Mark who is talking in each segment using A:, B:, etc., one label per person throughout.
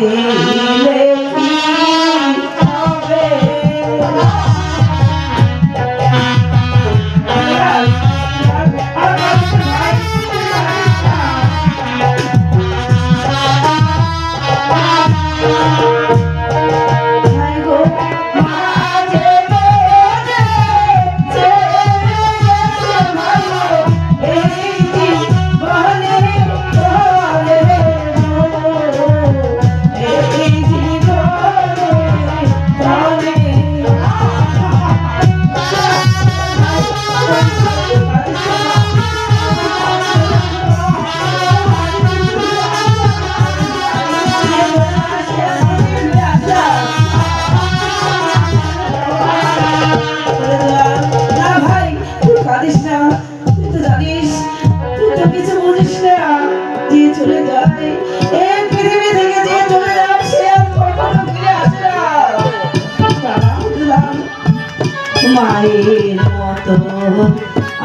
A: 的
B: 泪。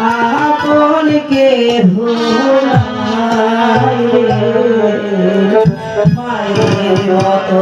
B: আপন
A: কে ভোলায় মায়ের
B: মতো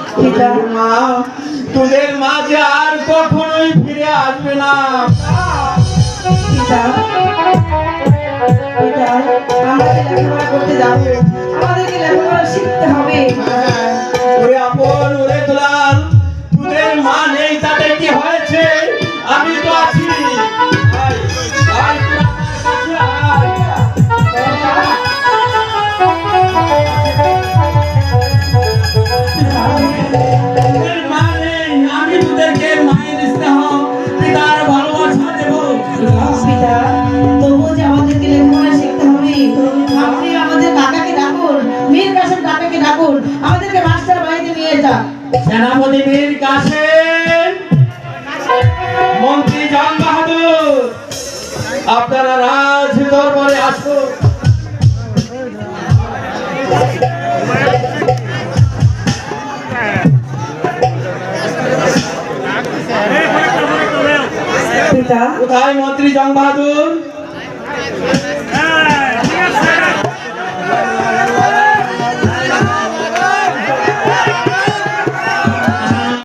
B: মা তোদের মাঝে আর কখনোই ফিরে আসবে না।
A: আমাদের লেখাপড়া করতে যাবে আমাদেরকে লেখাপড়া শিখতে হবে।
B: ওরে আপন ওরে তোলাল তোদের মা নেই তাতে কি হয়েছে? আমি তো আছি। সেনাপতি বীর কাছে। মন্ত্রী জান বাহাদুর আপনারা রাজ দরবারে আসুন।
A: হ্যাঁ।
B: কোথায় মন্ত্রী জং বাহাদুর?